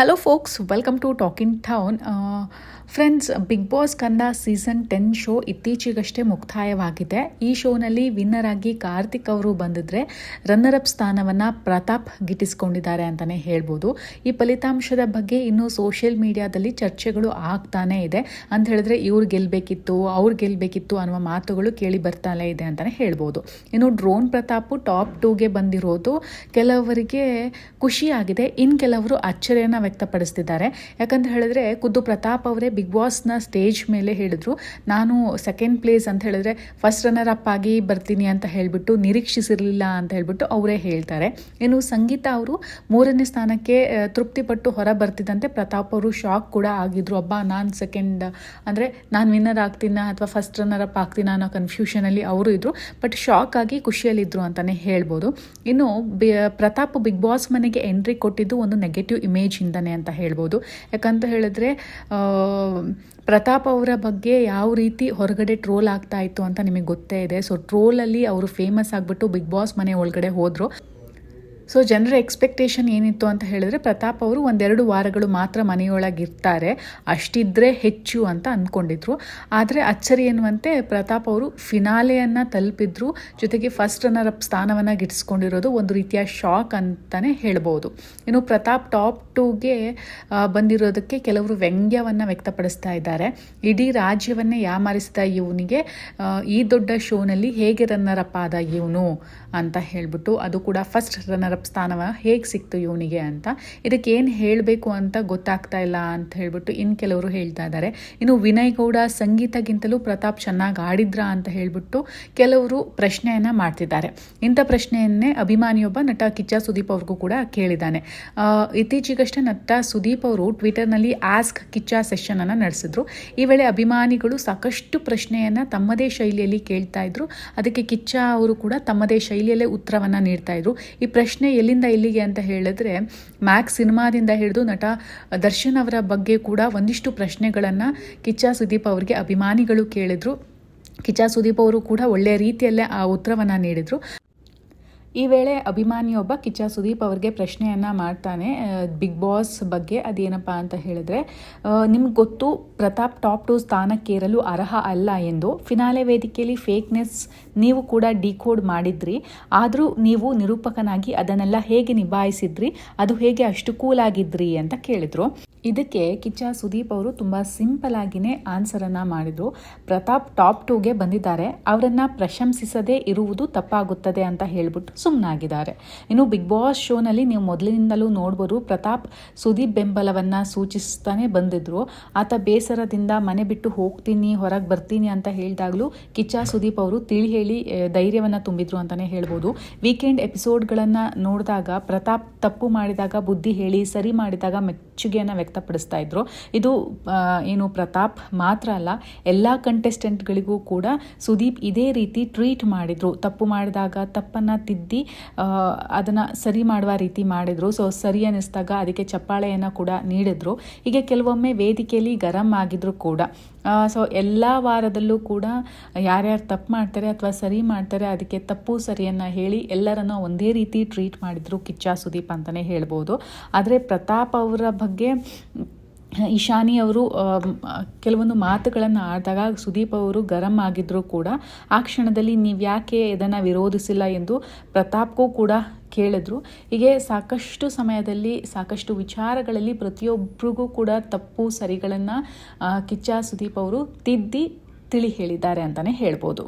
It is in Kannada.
Hello folks welcome to talking town friends Bigg Boss Kannada season ten show ಇತ್ತೀಚೆಗಷ್ಟೇ ಮುಕ್ತಾಯವಾಗಿದೆ. ಈ ಶೋನಲ್ಲಿ ವಿನ್ನರ್ ಆಗಿ ಕಾರ್ತಿಕ್ ಅವರು ಬಂದಿದ್ರೆ ರನ್ನರ್ ಅಪ್ ಸ್ಥಾನವನ್ನು ಪ್ರತಾಪ್ ಗಿಟ್ಟಿಸ್ಕೊಂಡಿದ್ದಾರೆ ಅಂತಲೇ ಹೇಳ್ಬೋದು. ಈ ಫಲಿತಾಂಶದ ಬಗ್ಗೆ ಇನ್ನೂ ಸೋಷಿಯಲ್ ಮೀಡಿಯಾದಲ್ಲಿ ಚರ್ಚೆಗಳು ಆಗ್ತಾನೇ ಇದೆ. ಅಂತ ಹೇಳಿದ್ರೆ ಇವ್ರು ಗೆಲ್ಲಬೇಕಿತ್ತು ಅವ್ರು ಗೆಲ್ಲಬೇಕಿತ್ತು ಅನ್ನುವ ಮಾತುಗಳು ಕೇಳಿ ಬರ್ತಾನೆ ಇದೆ ಅಂತಲೇ ಹೇಳ್ಬೋದು. ಇನ್ನು ಡ್ರೋನ್ ಪ್ರತಾಪು ಟಾಪ್ ಟೂಗೆ ಬಂದಿರೋದು. ಕೆಲವರಿಗೆ ಖುಷಿಯಾಗಿದೆ ಇನ್ನು ಕೆಲವರು ಅಚ್ಚರಿಯನ್ನು ವ್ಯಕ್ತಪಡಿಸ್ತಿದ್ದಾರೆ. ಯಾಕಂತ ಹೇಳಿದ್ರೆ ಖುದ್ದು ಪ್ರತಾಪ್ ಅವರೇ ಬಿಗ್ ಬಾಸ್ನ ಸ್ಟೇಜ್ ಮೇಲೆ ಹೇಳಿದ್ರು. ನಾನು ಸೆಕೆಂಡ್ ಪ್ಲೇಸ್ ಅಂತ ಹೇಳಿದ್ರೆ ಫಸ್ಟ್ ರನ್ನರ್ ಅಪ್ ಆಗಿ ಬರ್ತೀನಿ ಅಂತ ಹೇಳಿಬಿಟ್ಟು ನಿರೀಕ್ಷಿಸಿರಲಿಲ್ಲ ಅಂತ ಹೇಳ್ಬಿಟ್ಟು ಅವರೇ ಹೇಳ್ತಾರೆ. ಇನ್ನು ಸಂಗೀತ ಅವರು ಮೂರನೇ ಸ್ಥಾನಕ್ಕೆ ತೃಪ್ತಿಪಟ್ಟು ಹೊರ ಬರ್ತಿದ್ದಂತೆ ಪ್ರತಾಪ್ ಅವರು ಶಾಕ್ ಕೂಡ ಆಗಿದ್ರು. ಅಬ್ಬ, ನಾನು ಸೆಕೆಂಡ್ ಅಂದರೆ ನಾನು ವಿನ್ನರ್ ಆಗ್ತೀನ ಅಥವಾ ಫಸ್ಟ್ ರನ್ನರ್ ಅಪ್ ಆಗ್ತೀನ ಅನ್ನೋ ಕನ್ಫ್ಯೂಷನಲ್ಲಿ ಅವರು ಇದ್ದರು ಬಟ್ ಶಾಕ್ ಆಗಿ ಖುಷಿಯಲ್ಲಿದ್ದರು ಅಂತಲೇ ಹೇಳ್ಬೋದು. ಇನ್ನು ಪ್ರತಾಪ್ ಬಿಗ್ ಬಾಸ್ ಮನೆಗೆ ಎಂಟ್ರಿ ಕೊಟ್ಟಿದ್ದು ಒಂದು ನೆಗೆಟಿವ್ ಇಮೇಜಿಂದನೇ ಅಂತ ಹೇಳ್ಬೋದು. ಯಾಕಂತ ಹೇಳಿದ್ರೆ ಪ್ರತಾಪ್ ಅವರ ಬಗ್ಗೆ ಯಾವ ರೀತಿ ಹೊರಗಡೆ ಟ್ರೋಲ್ ಆಗ್ತಾ ಇತ್ತು ಅಂತ ನಿಮಗೆ ಗೊತ್ತೇ ಇದೆ. ಸೊ ಟ್ರೋಲಲ್ಲಿ ಅವರು ಫೇಮಸ್ ಆಗಿಬಿಟ್ಟು ಬಿಗ್ ಬಾಸ್ ಮನೆ ಒಳಗಡೆ ಹೋದರು. ಸೊ ಜನರ ಎಕ್ಸ್ಪೆಕ್ಟೇಷನ್ ಏನಿತ್ತು ಅಂತ ಹೇಳಿದ್ರೆ ಪ್ರತಾಪ್ ಅವರು ಒಂದೆರಡು ವಾರಗಳು ಮಾತ್ರ ಮನೆಯೊಳಗೆ ಇರ್ತಾರೆ. ಅಷ್ಟಿದ್ರೆ ಹೆಚ್ಚು ಅಂತ ಅಂದ್ಕೊಂಡಿದ್ರು. ಆದರೆ ಅಚ್ಚರಿ ಎನ್ನುವಂತೆ ಪ್ರತಾಪ್ ಅವರು ಫಿನಾಲೆಯನ್ನು ತಲುಪಿದ್ರು. ಜೊತೆಗೆ ಫಸ್ಟ್ ರನ್ನರ್ ಅಪ್ ಸ್ಥಾನವನ್ನು ಗಿಟ್ಟಿಸ್ಕೊಂಡಿರೋದು ಒಂದು ರೀತಿಯ ಶಾಕ್ ಅಂತಲೇ ಹೇಳ್ಬೋದು. ಇನ್ನು ಪ್ರತಾಪ್ ಟಾಪ್ ಟೂಗೆ ಬಂದಿರೋದಕ್ಕೆ ಕೆಲವರು ವ್ಯಂಗ್ಯವನ್ನು ವ್ಯಕ್ತಪಡಿಸ್ತಾ ಇದ್ದಾರೆ. ಇಡೀ ರಾಜ್ಯವನ್ನೇ ಯಾಮಾರಿಸಿದ ಇವನಿಗೆ ಈ ದೊಡ್ಡ ಶೋನಲ್ಲಿ ಹೇಗೆ ರನ್ನರ್ ಅಪ್ ಆದ ಇವನು ಅಂತ ಹೇಳ್ಬಿಟ್ಟು ಅದು ಕೂಡ ಫಸ್ಟ್ ರನ್ನರ್ ಅಪ್ ಸ್ಥಾನವ ಹೇಗೆ ಸಿಕ್ತು ಇವನಿಗೆ ಅಂತ. ಇದಕ್ಕೆ ಏನು ಹೇಳಬೇಕು ಅಂತ ಗೊತ್ತಾಗ್ತಾ ಇಲ್ಲ ಅಂತ ಹೇಳ್ಬಿಟ್ಟು ಇನ್ನು ಕೆಲವರು ಹೇಳ್ತಾ ಇದ್ದಾರೆ ಇನ್ನು ವಿನಯ್ ಗೌಡ ಸಂಗೀತಗಿಂತಲೂ ಪ್ರತಾಪ್ ಚೆನ್ನಾಗಿ ಆಡಿದ್ರಾ ಅಂತ ಹೇಳ್ಬಿಟ್ಟು ಕೆಲವರು ಪ್ರಶ್ನೆಯನ್ನು ಮಾಡ್ತಿದ್ದಾರೆ. ಇಂಥ ಪ್ರಶ್ನೆಯನ್ನೇ ಅಭಿಮಾನಿಯೊಬ್ಬ ನಟ ಕಿಚ್ಚ ಸುದೀಪ್ ಅವ್ರಿಗೂ ಕೂಡ ಕೇಳಿದ್ದಾನೆ. ಇತ್ತೀಚೆಗಷ್ಟೇ ನಟ ಸುದೀಪ್ ಅವರು ಟ್ವಿಟರ್ನಲ್ಲಿ ಆಸ್ಕ್ ಕಿಚ್ಚ ಸೆಷನ್ ಅನ್ನು ನಡೆಸಿದ್ರು. ಈ ವೇಳೆ ಅಭಿಮಾನಿಗಳು ಸಾಕಷ್ಟು ಪ್ರಶ್ನೆಯನ್ನ ತಮ್ಮದೇ ಶೈಲಿಯಲ್ಲಿ ಕೇಳ್ತಾ ಇದ್ರು. ಅದಕ್ಕೆ ಕಿಚ್ಚ ಅವರು ಕೂಡ ತಮ್ಮದೇ ಶೈಲಿಯಲ್ಲೇ ಉತ್ತರವನ್ನ ನೀಡ್ತಾ ಇದ್ರು. ಈ ಪ್ರಶ್ನೆ ಎಲ್ಲಿಂದ ಇಲ್ಲಿಗೆ ಅಂತ ಹೇಳಿದ್ರೆ ಮ್ಯಾಕ್ಸ್ ಸಿನಿಮಾದಿಂದ ಹಿಡಿದು ನಟ ದರ್ಶನ್ ಅವರ ಬಗ್ಗೆ ಕೂಡ ಒಂದಿಷ್ಟು ಪ್ರಶ್ನೆಗಳನ್ನು ಕಿಚ್ಚ ಸುದೀಪ್ ಅವರಿಗೆ ಅಭಿಮಾನಿಗಳು ಕೇಳಿದ್ರು. ಕಿಚ್ಚ ಸುದೀಪ್ ಅವರು ಕೂಡ ಒಳ್ಳೆಯ ರೀತಿಯಲ್ಲೇ ಆ ಉತ್ತರವನ್ನು ನೀಡಿದ್ರು. ಈ ವೇಳೆ ಅಭಿಮಾನಿಯೊಬ್ಬ ಕಿಚ್ಚ ಸುದೀಪ್ ಅವ್ರಿಗೆ ಪ್ರಶ್ನೆಯನ್ನು ಮಾಡ್ತಾನೆ. ಬಿಗ್ ಬಾಸ್ ಬಗ್ಗೆ ಅದೇನಪ್ಪ ಅಂತ ಹೇಳಿದ್ರೆ ನಿಮ್ಗೆ ಗೊತ್ತು ಪ್ರತಾಪ್ ಟಾಪ್ ಟು ಸ್ಥಾನಕ್ಕೇರಲು ಅರ್ಹ ಅಲ್ಲ ಎಂದು. ಫಿನಾಲೆ ವೇದಿಕೆಯಲ್ಲಿ ಫೇಕ್ನೆಸ್ ನೀವು ಕೂಡ ಡಿಕೋಡ್ ಮಾಡಿದ್ರಿ. ಆದರೂ ನೀವು ನಿರೂಪಕನಾಗಿ ಅದನ್ನೆಲ್ಲ ಹೇಗೆ ನಿಭಾಯಿಸಿದ್ರಿ, ಅದು ಹೇಗೆ ಅಷ್ಟು ಕೂಲ್ ಆಗಿದ್ರಿ ಅಂತ ಕೇಳಿದ್ರು. ಇದಕ್ಕೆ ಕಿಚ್ಚ ಸುದೀಪ್ ಅವರು ತುಂಬ ಸಿಂಪಲ್ ಆಗಿನೇ ಆನ್ಸರನ್ನು ಮಾಡಿದ್ರು. ಪ್ರತಾಪ್ ಟಾಪ್ ಟೂಗೆ ಬಂದಿದ್ದಾರೆ. ಅವರನ್ನು ಪ್ರಶಂಸಿಸದೇ ಇರುವುದು ತಪ್ಪಾಗುತ್ತದೆ ಅಂತ ಹೇಳ್ಬಿಟ್ಟು. ಸುಮ್ಮನಾಗಿದ್ದಾರೆ ಇನ್ನು ಬಿಗ್ ಬಾಸ್ ಶೋನಲ್ಲಿ ನೀವು ಮೊದಲಿನಿಂದಲೂ ನೋಡ್ಬೋದು ಪ್ರತಾಪ್ ಸುದೀಪ್ ಬೆಂಬಲವನ್ನು ಸೂಚಿಸ್ತಾನೆ ಬಂದಿದ್ರು. ಆತ ಬೇಸರದಿಂದ ಮನೆ ಬಿಟ್ಟು ಹೋಗ್ತೀನಿ, ಹೊರಗೆ ಬರ್ತೀನಿ ಅಂತ ಹೇಳಿದಾಗಲೂ ಕಿಚ್ಚ ಸುದೀಪ್ ಅವರು ತಿಳಿ ಹೇಳಿ ಧೈರ್ಯವನ್ನು ತುಂಬಿದ್ರು ಅಂತಲೇ ಹೇಳ್ಬೋದು. ವೀಕೆಂಡ್ ಎಪಿಸೋಡ್ಗಳನ್ನು ನೋಡಿದಾಗ ಪ್ರತಾಪ್ ತಪ್ಪು ಮಾಡಿದಾಗ, ಬುದ್ಧಿ ಹೇಳಿ, ಸರಿ ಮಾಡಿದಾಗ ಮೆಚ್ಚುಗೆಯನ್ನು ವ್ಯಕ್ತಪಡಿಸ್ತಾ ಇದ್ರು. ಇದು ಏನು ಪ್ರತಾಪ್ ಮಾತ್ರ ಅಲ್ಲ, ಎಲ್ಲ ಕಂಟೆಸ್ಟೆಂಟ್ಗಳಿಗೂ ಕೂಡ ಸುದೀಪ್ ಇದೇ ರೀತಿ ಟ್ರೀಟ್ ಮಾಡಿದರು. ತಪ್ಪು ಮಾಡಿದಾಗ ತಪ್ಪನ್ನು ತಿದ್ದಿ ಆ, ಅದನ್ನು ಸರಿ ಮಾಡುವ ರೀತಿ ಮಾಡಿದರು. ಸೊ ಸರಿ ಅನ್ನಿಸ್ದಾಗ ಅದಕ್ಕೆ ಚಪ್ಪಾಳೆಯನ್ನು ಕೂಡ ನೀಡಿದರು. ಹೀಗೆ ಕೆಲವೊಮ್ಮೆ ವೇದಿಕೆಯಲ್ಲಿ ಗರಂ ಆಗಿದ್ರು ಕೂಡ. ಸೊ ಎಲ್ಲ ವಾರದಲ್ಲೂ ಕೂಡ ಯಾರ್ಯಾರು ತಪ್ಪು ಮಾಡ್ತಾರೆ ಅಥವಾ ಸರಿ ಮಾಡ್ತಾರೆ ಅದಕ್ಕೆ ತಪ್ಪು ಸರಿಯನ್ನು ಹೇಳಿ ಎಲ್ಲರನ್ನು ಒಂದೇ ರೀತಿ ಟ್ರೀಟ್ ಮಾಡಿದರು ಕಿಚ್ಚ ಸುದೀಪ್ ಅಂತಲೇ ಹೇಳ್ಬೋದು. ಆದರೆ ಪ್ರತಾಪ್ ಅವರ ಬಗ್ಗೆ ಇಶಾನಿ ಅವರು ಕೆಲವೊಂದು ಮಾತುಗಳನ್ನು ಆಡಿದಾಗ ಸುದೀಪ್ ಅವರು ಗರಂ ಆಗಿದ್ದರೂ ಕೂಡ ಆ ಕ್ಷಣದಲ್ಲಿ ನೀವು ಯಾಕೆ ಇದನ್ನು ವಿರೋಧಿಸಿಲ್ಲ ಎಂದು ಪ್ರತಾಪ್ಗೂ ಕೂಡ ಕೇಳಿದ್ರು. ಹೀಗೆ ಸಾಕಷ್ಟು ಸಮಯದಲ್ಲಿ, ಸಾಕಷ್ಟು ವಿಚಾರಗಳಲ್ಲಿ ಪ್ರತಿಯೊಬ್ಬರಿಗೂ ಕೂಡ ತಪ್ಪು ಸರಿಗಳನ್ನು ಕಿಚ್ಚ ಸುದೀಪ್ ಅವರು ತಿದ್ದಿ ತಿಳಿ ಹೇಳಿದ್ದಾರೆ ಅಂತಲೇ ಹೇಳ್ಬೋದು.